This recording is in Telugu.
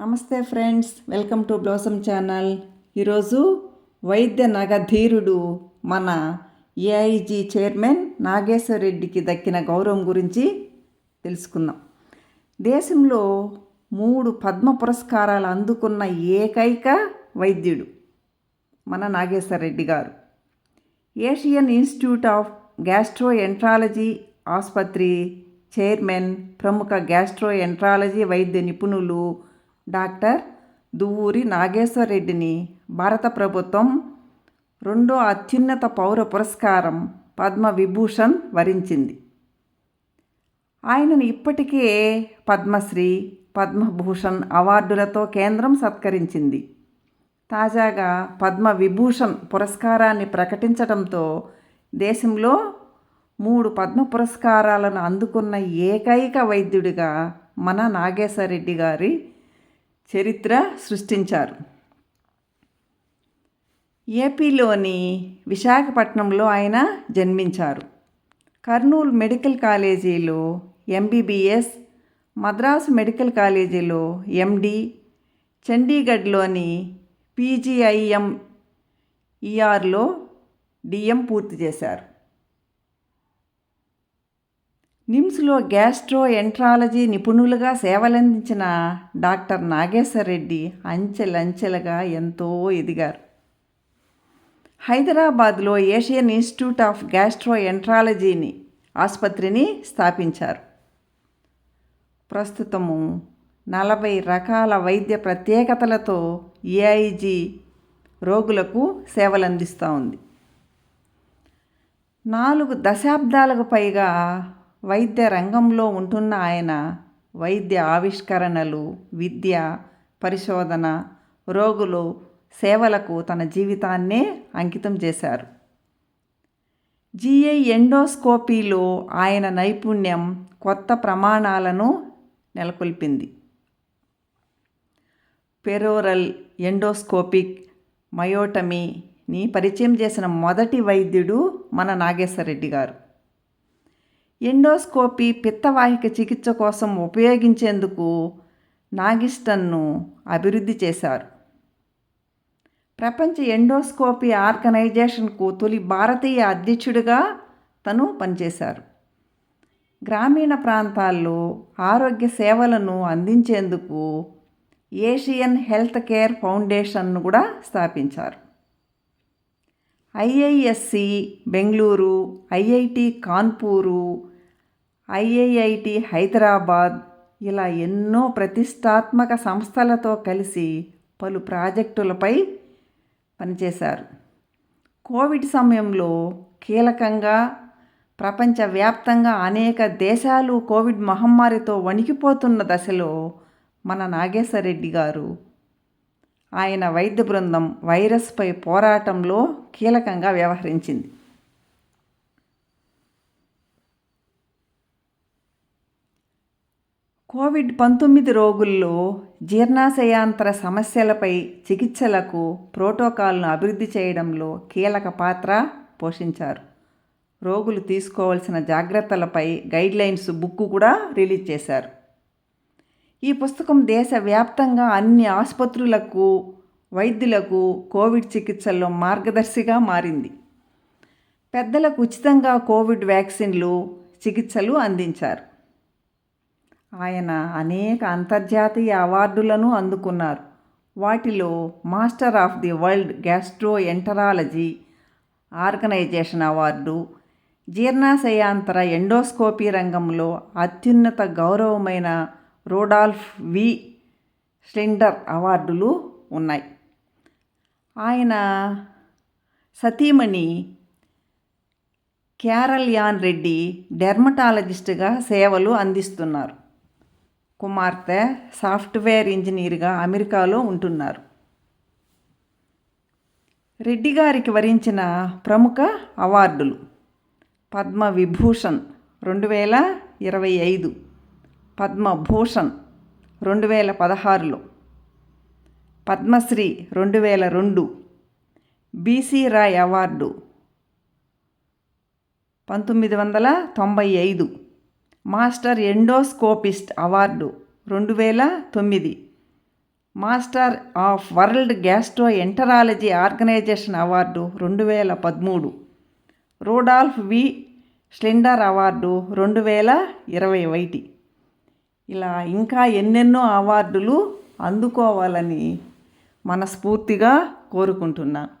నమస్తే friends welcome to Blossom channel. ఈరోజు వైద్య నగధీరుడు మన ఏఐజీ చైర్మన్ నాగేశ్వర రెడ్డికి దక్కిన గౌరవం గురించి తెలుసుకుందాం. దేశంలో మూడు పద్మ పురస్కారాలు అందుకున్న ఏకైక వైద్యుడు మన Nageshwara Reddy garu. Asian institute of gastroenterology ఆసుపత్రి చైర్మన్ ప్రముఖ గ్యాస్ట్రో ఎంట్రాలజీ వైద్య నిపుణులు డాక్టర్ దువ్వూరి నాగేశ్వరరెడ్డిని భారత ప్రభుత్వం రెండో అత్యున్నత పౌర పురస్కారం పద్మ విభూషణ్ వరించింది. ఆయనను ఇప్పటికే పద్మశ్రీ పద్మభూషణ్ అవార్డులతో కేంద్రం సత్కరించింది. తాజాగా పద్మ విభూషణ్ పురస్కారాన్ని ప్రకటించడంతో దేశంలో మూడు పద్మ పురస్కారాలను అందుకున్న ఏకైక వైద్యుడిగా మన నాగేశ్వరరెడ్డి గారి చరిత్ర సృష్టించారు. ఏపీలోని విశాఖపట్నంలో ఆయన జన్మించారు. కర్నూలు మెడికల్ కాలేజీలో ఎంబీబీఎస్ మద్రాసు మెడికల్ కాలేజీలో ఎండి చండీగఢ్లోని పీజీఐఎం ఈఆర్లో డిఎం పూర్తి చేశారు. నిమ్స్లో గ్యాస్ట్రో ఎంట్రాలజీ నిపుణులుగా సేవలందించిన డాక్టర్ నాగేశ్వర రెడ్డి అంచెలంచెలుగా ఎంతో ఎదిగారు. హైదరాబాద్లో ఏషియన్ ఇన్స్టిట్యూట్ ఆఫ్ గ్యాస్ట్రో ఎంట్రాలజీని ఆసుపత్రిని స్థాపించారు. ప్రస్తుతము నలభై రకాల వైద్య ప్రత్యేకతలతో ఏఐజీ రోగులకు సేవలందిస్తూ ఉంది. నాలుగు దశాబ్దాలకు పైగా వైద్య రంగంలో ఉంటున్న ఆయన వైద్య ఆవిష్కరణలు విద్య పరిశోధన రోగులు సేవలకు తన జీవితాన్నే అంకితం చేశారు. జిఐ ఎండోస్కోపీలో ఆయన నైపుణ్యం కొత్త ప్రమాణాలను నెలకొల్పింది. పెరోరల్ ఎండోస్కోపిక్ మయోటమీని పరిచయం చేసిన మొదటి వైద్యుడు మన నాగేశ్వరరెడ్డి గారు. ఎండోస్కోపీ పిత్తవాహిక చికిత్స కోసం ఉపయోగించేందుకు నాగిస్టన్ను అభివృద్ధి చేశారు. ప్రపంచ ఎండోస్కోపీ ఆర్గనైజేషన్కు తొలి భారతీయ అధ్యక్షుడిగా తను పనిచేశారు. గ్రామీణ ప్రాంతాల్లో ఆరోగ్య సేవలను అందించేందుకు ఏషియన్ హెల్త్ కేర్ ఫౌండేషన్ను కూడా స్థాపించారు. IISc Bengaluru IIT Kanpur IIIT Hyderabad ఇలా ఎన్నో ప్రతిష్టాత్మక సంస్థలతో కలిసి పలు ప్రాజెక్టులపై పనిచేశారు. కోవిడ్ సమయంలో కీలకంగా ప్రపంచవ్యాప్తంగా అనేక దేశాలు కోవిడ్ మహమ్మారితో వణికిపోతున్న దశలో మన నాగేశ్వరరెడ్డి గారు ఆయన వైద్య బృందం వైరస్పై పోరాటంలో కీలకంగా వ్యవహరించింది. కోవిడ్ పంతొమ్మిది రోగుల్లో జీర్ణాశయాంతర సమస్యలపై చికిత్సలకు ప్రోటోకాల్ను అభివృద్ధి చేయడంలో కీలక పాత్ర పోషించారు. రోగులు తీసుకోవాల్సిన జాగ్రత్తలపై గైడ్లైన్స్ బుక్ కూడా రిలీజ్ చేశారు. ఈ పుస్తకం దేశవ్యాప్తంగా అన్ని ఆసుపత్రులకు వైద్యులకు కోవిడ్ చికిత్సల్లో మార్గదర్శిగా మారింది. పెద్దలకు ఉచితంగా కోవిడ్ వ్యాక్సిన్లు చికిత్సలు అందించారు. ఆయన అనేక అంతర్జాతీయ అవార్డులను అందుకున్నారు. వాటిలో master of the world gastroenterology organisation award జీర్ణాశయాంతర endoscopy రంగంలో అత్యున్నత గౌరవమైన రోడాల్ఫ్ వి. స్లెండర్ అవార్డులు ఉన్నాయి. ఆయన సతీమణి క్యారల్ యాన్ రెడ్డి డెర్మటాలజిస్ట్గా సేవలు అందిస్తున్నారు. కుమార్తె సాఫ్ట్వేర్ ఇంజనీర్గా అమెరికాలో ఉంటున్నారు. రెడ్డి గారికి వరించిన ప్రముఖ అవార్డులు పద్మ విభూషణ్ రెండు వేల ఇరవై ఐదు పద్మభూషణ్ రెండు వేల పదహారులో పద్మశ్రీ రెండు వేల రెండు బీసీ రాయ్ అవార్డు పంతొమ్మిది వందల తొంభై ఐదు మాస్టర్ ఎండోస్కోపిస్ట్ అవార్డు రెండు వేల తొమ్మిది. Master of world gastroenterology organisation award రెండు వేల పదమూడు. రూడాల్ఫ్ వి. స్లెండర్ అవార్డు రెండు వేల ఇరవై ఒకటి. ఇలా ఇంకా ఎన్నెన్నో అవార్డులు అందుకోవాలని మనస్ఫూర్తిగా కోరుకుంటున్నాను